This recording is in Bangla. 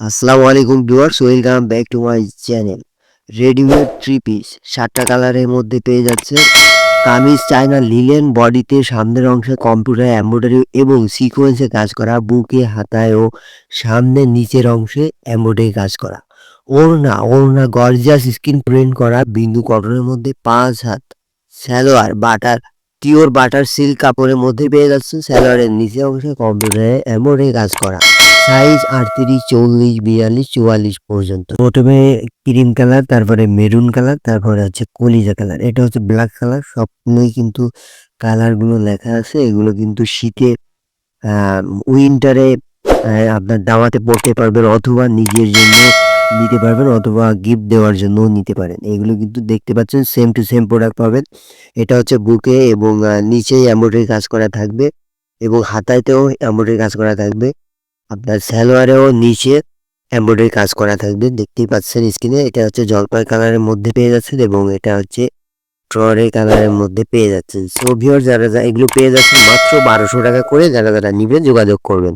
আসসালামু আলাইকুম viewers, welcome back to my channel. Readymade three piece সাতটা কালারের মধ্যে পেয়ে যাচ্ছে কামিজ, চায়না, লিলেন বডিতে সামনের অংশে কম্পিউটার, এমব্রয়ডারি এবং সিকোয়েন্সে কাজ করা, বুকে, হাতায় ও সামনের নিচের অংশে এমব্রয়ডারি কাজ করা। ওড়না ওড়না গর্জিয়াস স্কিন প্রিন্ট করা, বিন্দু কটনের মধ্যে পাঁচ হাত। Salwar butter pure butter silk কাপড়ের মধ্যে পেয়ে যাচ্ছে স্যালোয়ারের নিচের অংশে কম্পিউটারে এমব্রয়ডারি কাজ করা। সাইজ আটত্রিশ, চল্লিশ, বিয়াল্লিশ, চুয়াল্লিশ পর্যন্ত। প্রথমে ক্রিম কালার, তারপরে মেরুন কালার, তারপরে হচ্ছে কলিজা কালার। এটা হচ্ছে ব্ল্যাক কালার, সবগুলোই কিন্তু কালারগুলো লেখা আছে। এগুলো কিন্তু শীতে উইন্টারে আপনার দাওয়াতে পড়তে পারবেন অথবা নিজের জন্য নিতে পারবেন অথবা গিফট দেওয়ার জন্য নিতে পারেন। এগুলো কিন্তু দেখতে পাচ্ছেন সেম টু সেম প্রোডাক্ট পাবেন। এটা হচ্ছে বুকে এবং নিচেই এমব্রয়ডারি কাজ করা থাকবে এবং হাতায়তেও এমব্রয়ডারি কাজ করা থাকবে। আপনার সালোয়ারেও নিচে এমব্রয়ডারি কাজ করা থাকবে। দেখতেই পাচ্ছেন স্ক্রিনে এটা হচ্ছে জলপাই কালারের মধ্যে পেয়ে যাচ্ছেন এবং এটা হচ্ছে ট্ররে কালারের মধ্যে পেয়ে যাচ্ছেন। সো ভিওর যারা যা এগুলো পেয়ে যাচ্ছেন মাত্র বারোশো টাকা করে যারা যারা নিবেন যোগাযোগ করবেন।